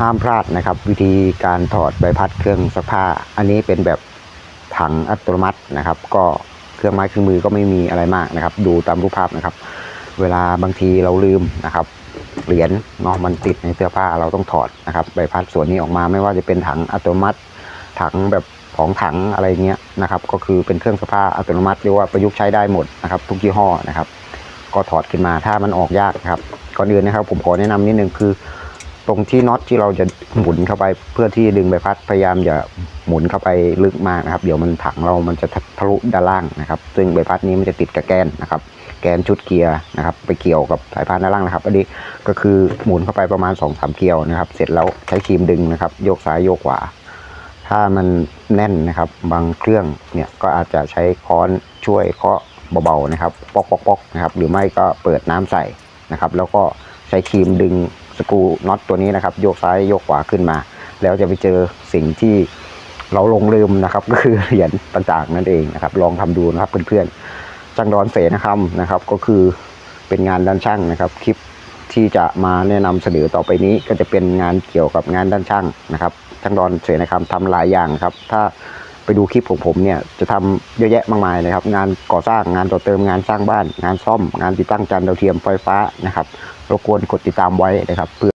ห้ามพลาดนะครับ วิธีการถอดใบพัดเครื่องซักผ้า อันนี้เป็นแบบถังอัตโนมัตินะครับ ก็เครื่องไม้เครื่องมือก็ไม่มีอะไรมากนะครับ ดูตามรูปภาพนะครับ เวลาบางทีเราลืมนะครับเหรียญเนาะมันติดในเสื้อผ้าเราต้องถอดนะครับใบพัดส่วนนี้ออกมาไม่ว่าจะเป็นถังอัตโนมัติ ถังแบบของถังอะไรเงี้ยนะครับก็คือเป็นเครื่องซักผ้าอัตโนมัติเรียกว่าประยุกต์ใช้ได้หมดนะครับทุกยี่ห้อนะครับ ก็ถอดขึ้นมาถ้ามันออกยากครับก่อนอื่นนะครับ ผมขอแนะนำนิดนึงคือ ตรงที่น็อตที่เราจะหมุนเข้าไปเพื่อที่ดึงใบพัดพยายามอย่าหมุนเข้าไปลึกมากนะครับ เดี๋ยวมันถังเรามันจะทะลุด้านล่างนะครับ ซึ่งใบพัดนี้มันจะติดกับแกนนะครับแกนชุดเกียร์นะครับ ไปเกี่ยวกับสายพานด้านล่างนะครับอันนี้ก็คือหมุนเข้าไปประมาณ2อสามเกลียวนะครับ เสร็จแล้วใช้ครีมดึงนะครับ โยกซ้ายโยกขวาถ้ามันแน่นนะครับ บางเครื่องเนี่ยก็อาจจะใช้ค้อนช่วยเคาะเบาๆนะครับปอกปอกปอกนะครับ หรือไม่ก็เปิดน้ำใส่นะครับ แล้วก็ใช้ครีมดึง สกรูน็อตตัวนี้นะครับ โยกซ้ายโยกขวาขึ้นมา แล้วจะไปเจอสิ่งที่เราลงลืมนะครับ ก็คือเหรียญต่างๆนั่นเองนะครับ ลองทำดูนะครับเพื่อนๆจังดอนเสนะครับนะครับ ก็คือเป็นงานด้านช่างนะครับคลิปที่จะมาแนะนำเสนอต่อไปนี้ก็จะเป็นงานเกี่ยวกับงานด้านช่างนะครับช่างดอนเสนะครับทำหลายอย่างครับ ถ้า ไปดูคลิปของผมเนี่ยจะทำเยอะแยะมากมายนะครับ งานก่อสร้างงานต่อเติมงานสร้างบ้าน งานซ่อม งานติดตั้งจานดาวเทียมไฟฟ้านะครับรบกวนกดติดตามไว้นะครับเพื่อ